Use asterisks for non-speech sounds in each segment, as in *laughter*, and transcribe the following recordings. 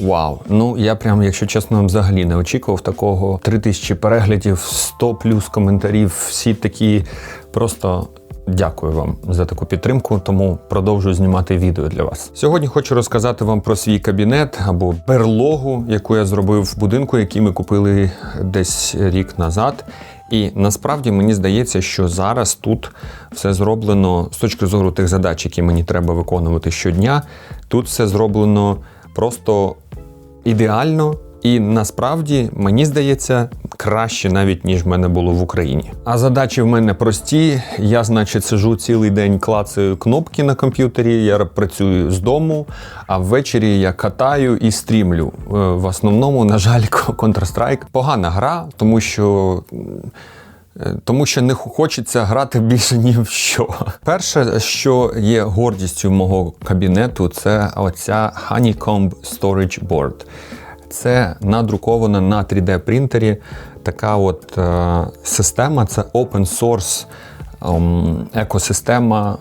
Вау. Ну я прям, якщо чесно, взагалі не очікував такого. 3000 переглядів, 100 плюс коментарів, всі такі просто. Дякую вам за таку підтримку, тому продовжую знімати відео для вас. Сьогодні хочу розказати вам про свій кабінет або берлогу, яку я зробив в будинку, який ми купили десь рік назад. І насправді мені здається, що зараз тут все зроблено з точки зору тих задач, які мені треба виконувати щодня. Тут все зроблено просто ідеально. І насправді мені здається краще навіть ніж в мене було в Україні. А задачі в мене прості. Я, значить, сижу цілий день, клацаю кнопки на комп'ютері. Я працюю з дому, а ввечері я катаю і стрімлю. Е, В основному, на жаль, *laughs* Counter-Strike погана гра, тому що. Е, Тому що не хочеться грати більше ні в що. Перше, що є гордістю мого кабінету, це оця Honeycomb Storage Board. Це надрукована на 3D принтері така от е, система, це open source ем, екосистема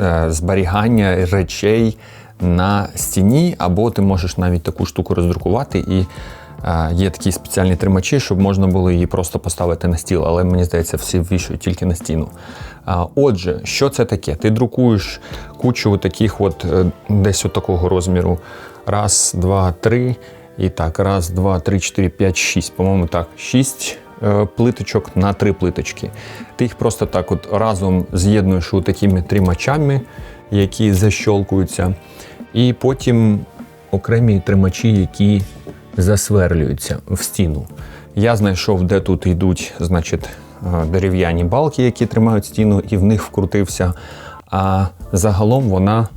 е, зберігання речей на стіні, або ти можеш навіть таку штуку роздрукувати і. Є такі спеціальні тримачі, щоб можна було її просто поставити на стіл, але мені здається, всі вішають тільки на стіну. Отже, що це таке? Ти друкуєш кучу таких, от е, десь от такого розміру. Раз, два, три. І так, раз, два, три, чотири, п'ять, шість. По-моєму, так, шість е, плиточок на три плиточки. Ти їх просто так от разом з'єднуєш у такими тримачами, які защолкуються. І потім окремі тримачі, які засверлюються в стіну. Я знайшов, де тут йдуть, значить, е, дерев'яні балки, які тримають стіну, і в них вкрутився. А загалом вона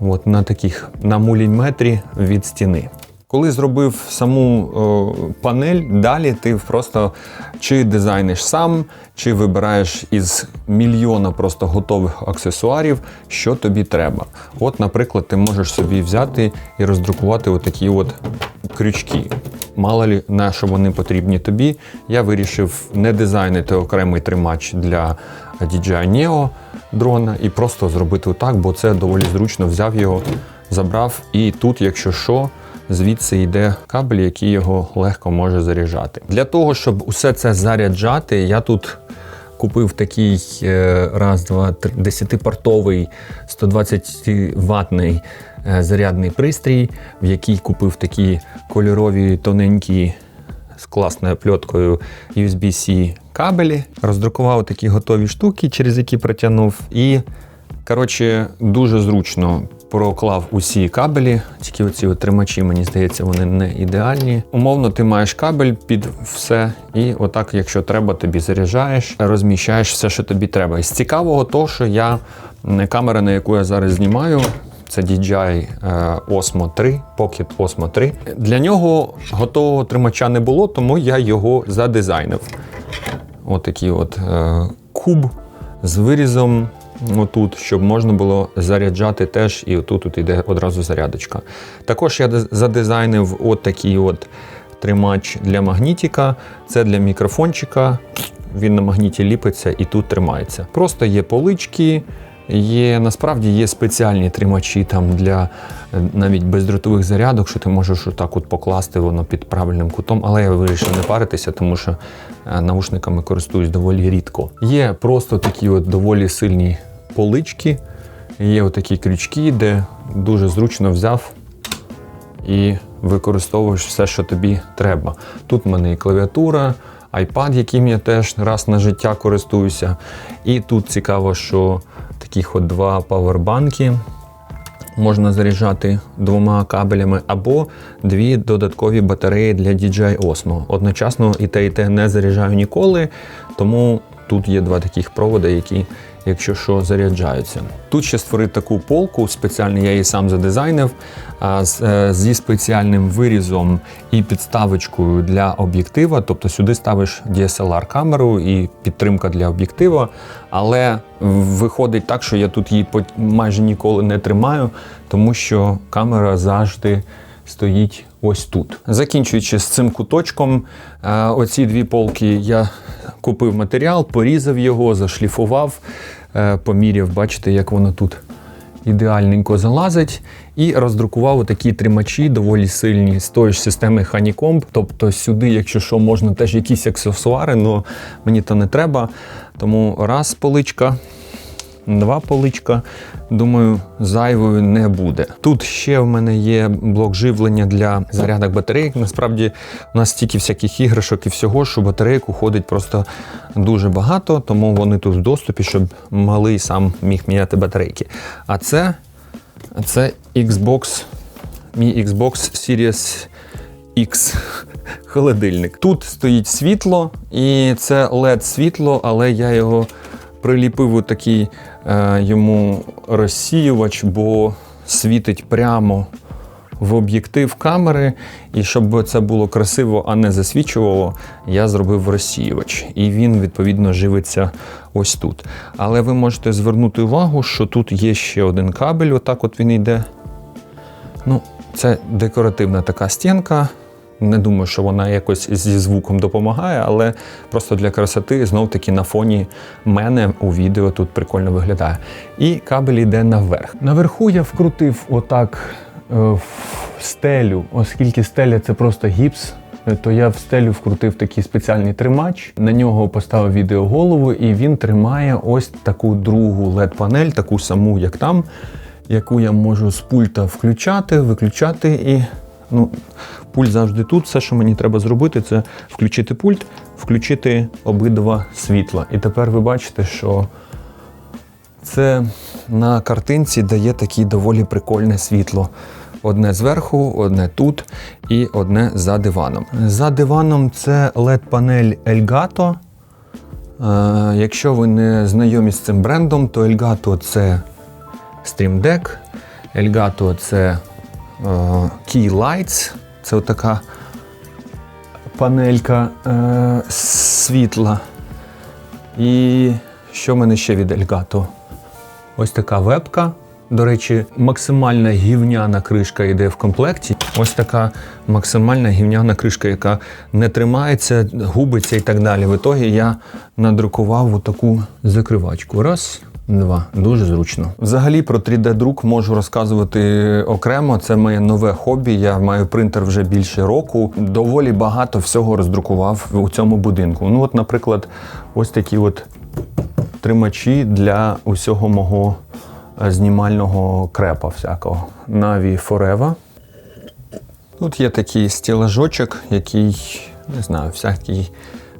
от на таких на муліметрі від стіни. Коли зробив саму о, панель, далі ти просто чи дизайниш сам, чи вибираєш із мільйона просто готових аксесуарів, що тобі треба. От, наприклад, ти можеш собі взяти і роздрукувати отакі от крючки. Мало лі на що вони потрібні тобі, я вирішив не дизайнити окремий тримач для DJI Neo дрона і просто зробити так, бо це доволі зручно взяв його, забрав, і тут, якщо що, звідси йде кабель, який його легко може заряджати. Для того, щоб усе це заряджати, я тут купив такий е, раз, два, три, 10-портовий 120 ватний е, зарядний пристрій, в який купив такі кольорові тоненькі з класною пльоткою USB-C кабелі, роздрукував такі готові штуки, через які протягнув. І, коротше, дуже зручно проклав усі кабелі. Тільки оці от тримачі, мені здається, вони не ідеальні. Умовно, ти маєш кабель під все, і отак, якщо треба, тобі заряджаєш, розміщаєш все, що тобі треба. І з цікавого, то, що я камера, на яку я зараз знімаю, це DJI е, Osmo 3, Pocket Osmo 3. Для нього готового тримача не було, тому я його задизайнив. Отакий от е, куб з вирізом отут, щоб можна було заряджати теж, і отут от іде одразу зарядочка. Також я задизайнив от такий от тримач для магнітика, це для мікрофончика. Він на магніті ліпиться і тут тримається. Просто є полички, Є насправді є спеціальні тримачі там для е, навіть бездротових зарядок, що ти можеш отак от покласти воно під правильним кутом, але я вирішив не паритися, тому що е, наушниками користуюсь доволі рідко. Є просто такі от доволі сильні полички, є отакі крючки, де дуже зручно взяв і використовуєш все, що тобі треба. Тут в мене і клавіатура, iPad, яким я теж раз на життя користуюся. І тут цікаво, що таких от два павербанки можна заряджати двома кабелями, або дві додаткові батареї для DJI Osmo. Одночасно і те, і те не заряджаю ніколи, тому тут є два таких проводи, які, якщо що, заряджаються. Тут ще створив таку полку спеціально, я її сам задизайнив е, зі спеціальним вирізом і підставочкою для об'єктива. Тобто сюди ставиш DSLR-камеру і підтримка для об'єктива. Але виходить так, що я тут її майже ніколи не тримаю, тому що камера завжди стоїть ось тут. Закінчуючи з цим куточком, е, оці дві полки я купив матеріал, порізав його, зашліфував, е, поміряв, бачите, як воно тут ідеальненько залазить. І роздрукував такі тримачі доволі сильні з тої ж системи Honeycomb. Тобто сюди, якщо що, можна теж якісь аксесуари, але мені то не треба. Тому раз поличка, два поличка. Думаю, зайвою не буде. Тут ще в мене є блок живлення для зарядок батарейок. Насправді у нас стільки всяких іграшок і всього, що батарейок уходить просто дуже багато, тому вони тут в доступі, щоб малий сам міг міняти батарейки. А це, це Xbox, мій Xbox Series X *laughs* холодильник. Тут стоїть світло, і це LED світло, але я його приліпив у такий е, йому розсіювач, бо світить прямо в об'єктив камери. І щоб це було красиво, а не засвічувало, я зробив розсіювач. І він, відповідно, живиться ось тут. Але ви можете звернути увагу, що тут є ще один кабель, отак от він йде. Ну, це декоративна така стінка. Не думаю, що вона якось зі звуком допомагає, але просто для красоти знов таки на фоні мене у відео тут прикольно виглядає. І кабель йде наверх. Наверху я вкрутив отак е, в стелю, оскільки стеля це просто гіпс. То я в стелю вкрутив такий спеціальний тримач. На нього поставив відеоголову, і він тримає ось таку другу LED-панель, таку саму, як там, яку я можу з пульта включати, виключати і. Ну, пульт завжди тут. Все, що мені треба зробити, це включити пульт, включити обидва світла. І тепер ви бачите, що це на картинці дає таке доволі прикольне світло. Одне зверху, одне тут і одне за диваном. За диваном це LED-панель Elgato. Е, якщо ви не знайомі з цим брендом, то Elgato це Stream Deck, Elgato це Key Lights, це така панелька е, світла. І що в мене ще від Elgato? Ось така вебка. До речі, максимальна гівняна кришка йде в комплекті. Ось така максимальна гівняна кришка, яка не тримається, губиться і так далі. В ітогі я надрукував таку закривачку. Раз, Два. Дуже зручно. Взагалі про 3D-друк можу розказувати окремо. Це моє нове хобі. Я маю принтер вже більше року. Доволі багато всього роздрукував у цьому будинку. Ну, от, наприклад, ось такі от тримачі для усього мого е, знімального крепа всякого. Na'Vi Forever. Тут є такий стілажочок, який, не знаю, всякий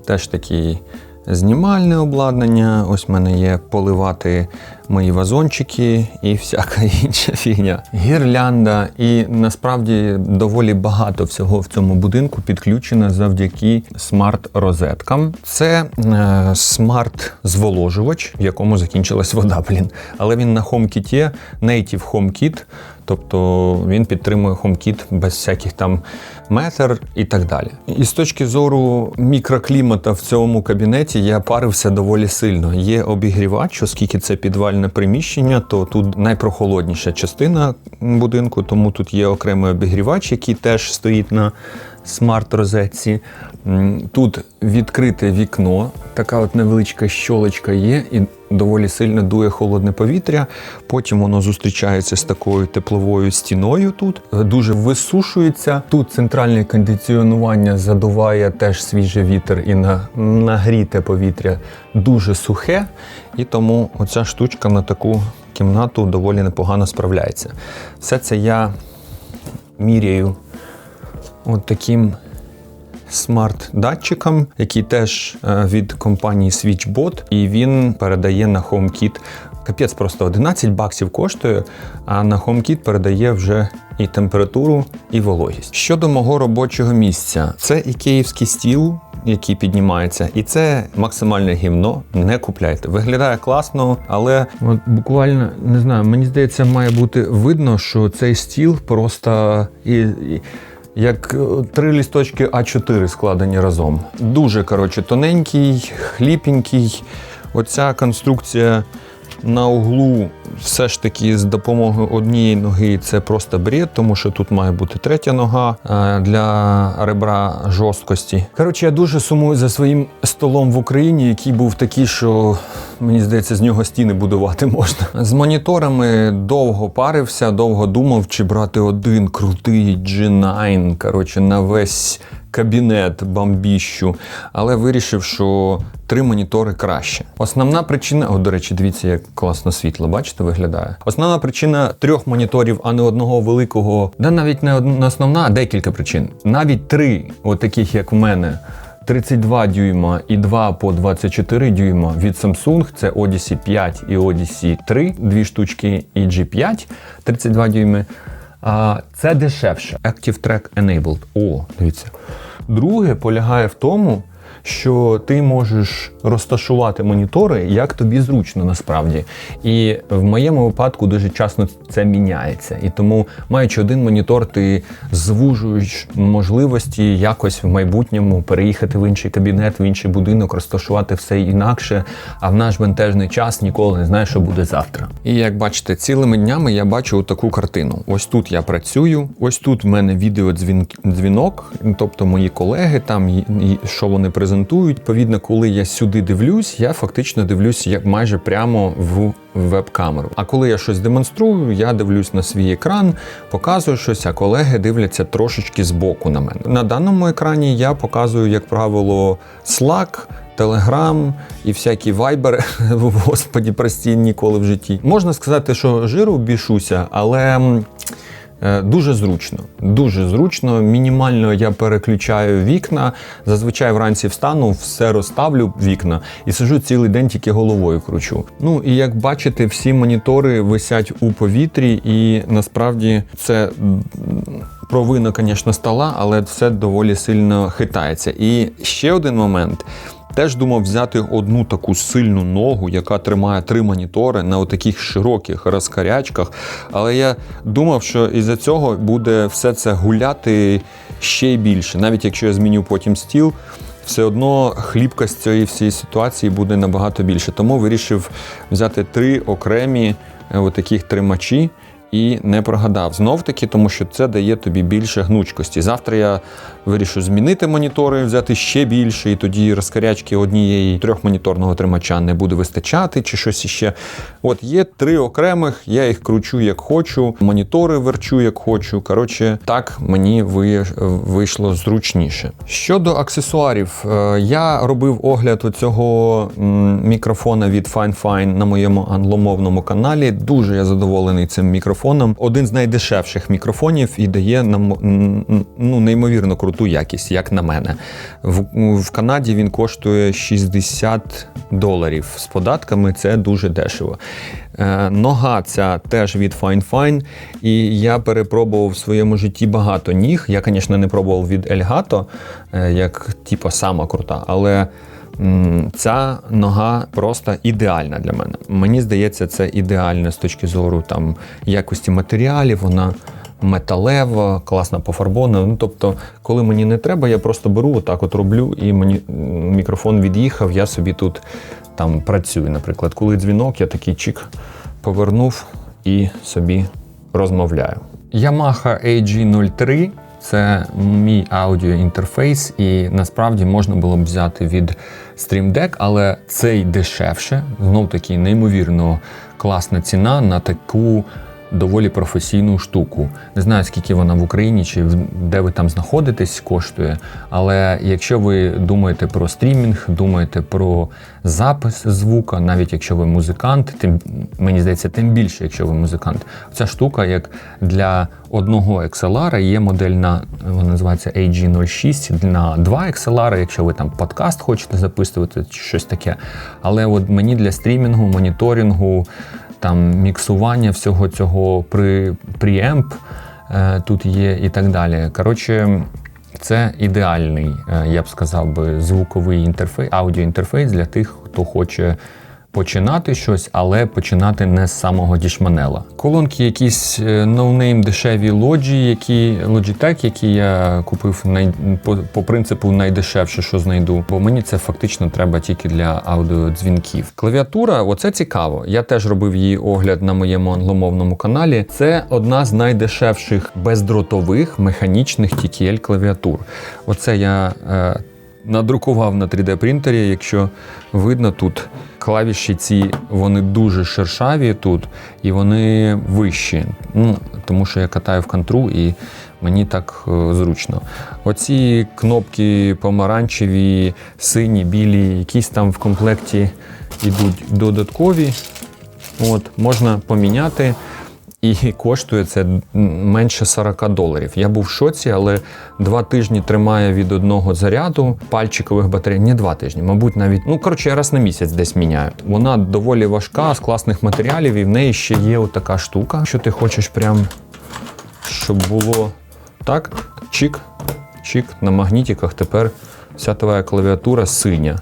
теж такий знімальне обладнання. Ось в мене є поливати мої вазончики і *laughs* всяка інша фігня. Гірлянда. І насправді доволі багато всього в цьому будинку підключено завдяки смарт-розеткам. Це е, смарт-зволожувач, в якому закінчилась вода, блін. Але він на HomeKit, Native HomeKit, тобто він підтримує HomeKit без всяких там метр і так далі. І з точки зору мікроклімата в цьому кабінеті я парився доволі сильно. Є обігрівач, оскільки це підвальне приміщення, то тут найпрохолодніша частина будинку, тому тут є окремий обігрівач, який теж стоїть на смарт-розетці. Тут відкрите вікно, така от невеличка щолочка є, і доволі сильно дує холодне повітря. Потім воно зустрічається з такою тепловою стіною тут. Дуже висушується. Тут центральне кондиціонування задуває теж свіжий вітер і на нагріте повітря дуже сухе. І тому оця штучка на таку кімнату доволі непогано справляється. Все це я міряю от таким смарт-датчиком, який теж е, від компанії SwitchBot, і він передає на HomeKit. Капець просто 11 баксів коштує, а на HomeKit передає вже і температуру, і вологість. Щодо мого робочого місця, це і київський стіл, який піднімається, і це максимальне гімно. Не купляйте. Виглядає класно, але от буквально не знаю, мені здається, має бути видно, що цей стіл просто і. і як е, три лісточки А4 складені разом. Дуже коротше тоненький, хліпенький. Оця конструкція на углу все ж таки з допомогою однієї ноги це просто бред, тому що тут має бути третя нога е, для ребра жорсткості. Коротше, я дуже сумую за своїм столом в Україні, який був такий, що мені здається, з нього стіни будувати можна. З моніторами довго парився, довго думав, чи брати один крутий G9, коротше, на весь кабінет бомбіщу, але вирішив, що три монітори краще. Основна причина, о, до речі, дивіться, як класно світло, бачите, виглядає. Основна причина трьох моніторів, а не одного великого, да навіть не одна основна, а декілька причин. Навіть три, от таких як в мене. 32 дюйма і 2 по 24 дюйма від Samsung. Це Odyssey 5 і Odyssey 3, дві штучки і G5 32 дюйми. А це дешевше. Active Track Enabled. О, дивіться. Друге полягає в тому, що ти можеш розташувати монітори, як тобі зручно насправді. І в моєму випадку дуже часто це міняється. І тому, маючи один монітор, ти звужуєш можливості якось в майбутньому переїхати в інший кабінет, в інший будинок, розташувати все інакше. А в наш бентежний час ніколи не знаєш, що буде завтра. І як бачите, цілими днями я бачу таку картину. Ось тут я працюю, ось тут в мене відеодзвінок, тобто мої колеги там що вони презентують. Відповідно, коли я сюди дивлюсь, я фактично дивлюсь як майже прямо в веб-камеру. А коли я щось демонструю, я дивлюсь на свій екран, показую щось, а колеги дивляться трошечки збоку на мене. На даному екрані я показую, як правило, Slack, Telegram і всякі вайбери, *laughs* господі, прості ніколи в житті. Можна сказати, що жиру бішуся, але дуже зручно, дуже зручно. Мінімально я переключаю вікна. Зазвичай вранці встану, все розставлю вікна і сижу цілий день тільки головою кручу. Ну і як бачите, всі монітори висять у повітрі, і насправді це провина, звісно, стола, але все доволі сильно хитається. І ще один момент. Теж думав взяти одну таку сильну ногу, яка тримає три монітори на таких широких розкарячках. Але я думав, що із-за цього буде все це гуляти ще й більше. Навіть якщо я зміню потім стіл, все одно хлібкость цієї всієї ситуації буде набагато більше. Тому вирішив взяти три окремі е, таких тримачі і не прогадав. Знов таки, тому що це дає тобі більше гнучкості. Завтра я вирішу змінити монітори, взяти ще більше, і тоді розкарячки однієї трьохмоніторного тримача не буде вистачати, чи щось іще. От є три окремих, я їх кручу як хочу, монітори верчу як хочу. Коротше, так мені вийшло зручніше. Щодо аксесуарів, е, я робив огляд цього мікрофона від FineFine на моєму англомовному каналі. Дуже я задоволений цим мікрофоном. Один з найдешевших мікрофонів і дає нам ну, неймовірно круту якість, як на мене. В, в Канаді він коштує 60 доларів з податками, це дуже дешево. Е, Нога ця теж від Fine Fine, і я перепробував в своєму житті багато ніг. Я, звісно, не пробував від Elgato, е, як типу, сама крута, але. Ця нога просто ідеальна для мене. Мені здається, це ідеально з точки зору там якості матеріалів. Вона металева, класно пофарбована. Ну, тобто, коли мені не треба, я просто беру, отак от роблю, і мені мікрофон від'їхав, я собі тут там працюю. Наприклад, коли дзвінок, я такий чик повернув і собі розмовляю. Yamaha AG03 це мій аудіоінтерфейс, і насправді можна було б взяти від Stream Deck, але цей дешевше, знов таки неймовірно класна ціна на таку доволі професійну штуку. Не знаю, скільки вона в Україні чи де ви там знаходитесь, коштує. Але якщо ви думаєте про стрімінг, думаєте про запис звука, навіть якщо ви музикант, тим мені здається, тим більше, якщо ви музикант, ця штука, як для одного XLR є модель на вона називається AG06 на два XLR, якщо ви там подкаст хочете записувати, чи щось таке. Але от мені для стрімінгу, моніторингу там міксування всього цього при преемп тут є і так далі. Коротше, це ідеальний, е, я б сказав би, звуковий інтерфейс, аудіоінтерфейс для тих, хто хоче починати щось, але починати не з самого дішманела. Колонки якісь е, ноунейм дешеві лоджі, які Logitech, які я купив най, по, по принципу найдешевше, що знайду. Бо мені це фактично треба тільки для аудіодзвінків. Клавіатура, оце цікаво. Я теж робив її огляд на моєму англомовному каналі. Це одна з найдешевших бездротових механічних TTL клавіатур. Оце я. Е, Надрукував на 3D принтері, якщо видно тут клавіші ці вони дуже шершаві тут і вони вищі. Ну, тому що я катаю в контру і мені так е, зручно. Оці кнопки помаранчеві, сині, білі, якісь там в комплекті йдуть додаткові. От, можна поміняти. І коштує це менше 40 доларів. Я був в шоці, але два тижні тримає від одного заряду пальчикових батарей. Не два тижні, мабуть, навіть ну коротше, я раз на місяць десь міняю. Вона доволі важка з класних матеріалів, і в неї ще є отака штука. Що ти хочеш, прям щоб було так, чик, чик на магнітиках. Тепер вся твоя клавіатура синя.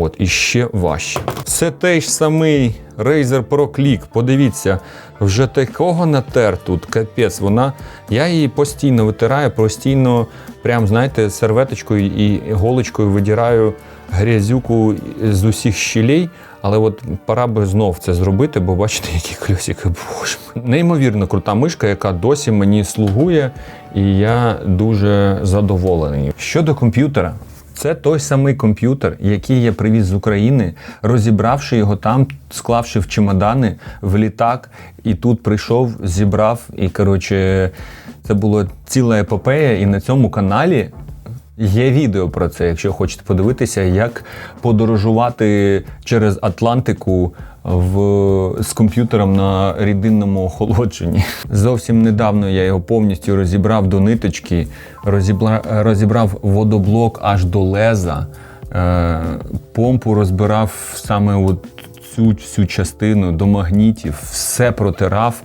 От, і ще важче. Це той ж самий Razer Pro Click. Подивіться, вже такого натер тут, капець. Вона, я її постійно витираю, постійно, прям, знаєте, серветочкою і голочкою видіраю грязюку з усіх щілей. Але от пора би знов це зробити, бо бачите, які кльосики. Боже. Неймовірно крута мишка, яка досі мені слугує, і я дуже задоволений. Щодо комп'ютера. Це той самий комп'ютер, який я привіз з України, розібравши його там, склавши в чемодани в літак, і тут прийшов, зібрав. І коротше, це була ціла епопея. І на цьому каналі є відео про це, якщо хочете подивитися, як подорожувати через Атлантику в, з комп'ютером на рідинному охолодженні. Зовсім недавно я його повністю розібрав до ниточки, розібра, розібрав водоблок аж до леза, е, помпу розбирав саме от цю всю частину до магнітів, все протирав.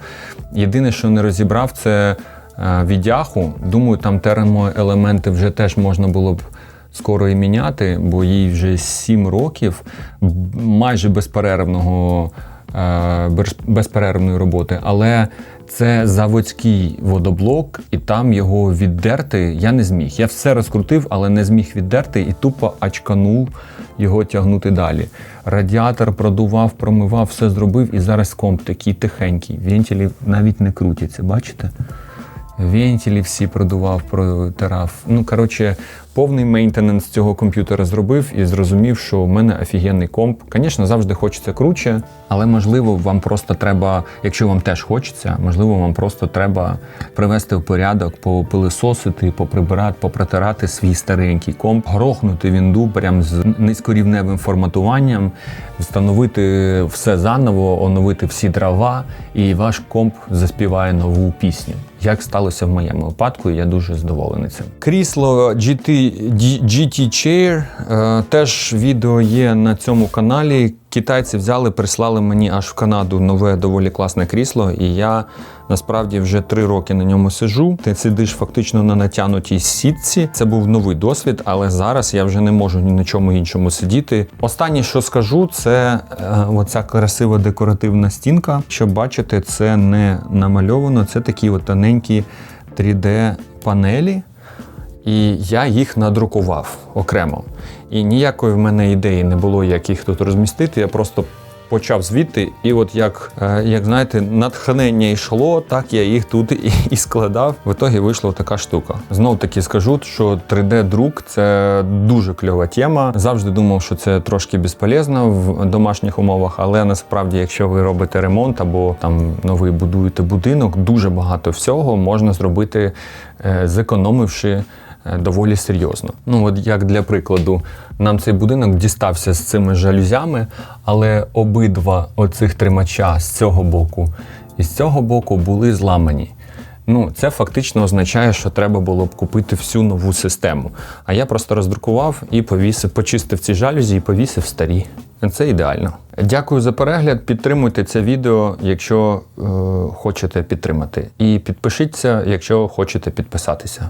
Єдине, що не розібрав, це е, відяху. Думаю, там термоелементи вже теж можна було б скоро і міняти, бо їй вже 7 років майже безперервного, е, безперервної роботи. Але це заводський водоблок, і там його віддерти я не зміг. Я все розкрутив, але не зміг віддерти і тупо ачканув його тягнути далі. Радіатор продував, промивав, все зробив, і зараз комп такий тихенький. Вентилі навіть не крутяться, бачите? Вентилі всі продував, протирав. Ну, коротше, повний мейнтенанс цього комп'ютера зробив і зрозумів, що в мене офігенний комп. Звісно, завжди хочеться круче, але можливо, вам просто треба, якщо вам теж хочеться, можливо, вам просто треба привести в порядок, попилисосити, поприбирати, попротирати свій старенький комп, грохнути вінду прям з низькорівневим форматуванням, встановити все заново, оновити всі дрова, і ваш комп заспіває нову пісню. Як сталося в моєму випадку, і я дуже здоволений цим. Крісло GT, GT Chair, е, теж відео є на цьому каналі. Китайці взяли, прислали мені аж в Канаду нове доволі класне крісло, і я насправді вже три роки на ньому сиджу. Ти сидиш фактично на натянутій сітці. Це був новий досвід, але зараз я вже не можу ні на чому іншому сидіти. Останнє, що скажу, це е, оця красива декоративна стінка. Щоб бачите, це не намальовано, це такі от тоненькі 3D панелі. І я їх надрукував окремо. І ніякої в мене ідеї не було, як їх тут розмістити. Я просто почав звідти, і от як, е, як знаєте, натхнення йшло, так я їх тут і, і складав. В ітогі вийшла така штука. Знов таки скажу, що 3D-друк це дуже кльова тема. Завжди думав, що це трошки безполезно в домашніх умовах, але насправді, якщо ви робите ремонт або там новий будуєте будинок, дуже багато всього можна зробити, е, зекономивши доволі серйозно. Ну, от як для прикладу, нам цей будинок дістався з цими жалюзями, але обидва оцих тримача з цього боку і з цього боку були зламані. Ну, це фактично означає, що треба було б купити всю нову систему. А я просто роздрукував і повісив, почистив ці жалюзі і повісив старі. Це ідеально. Дякую за перегляд. Підтримуйте це відео, якщо е, хочете підтримати. І підпишіться, якщо хочете підписатися.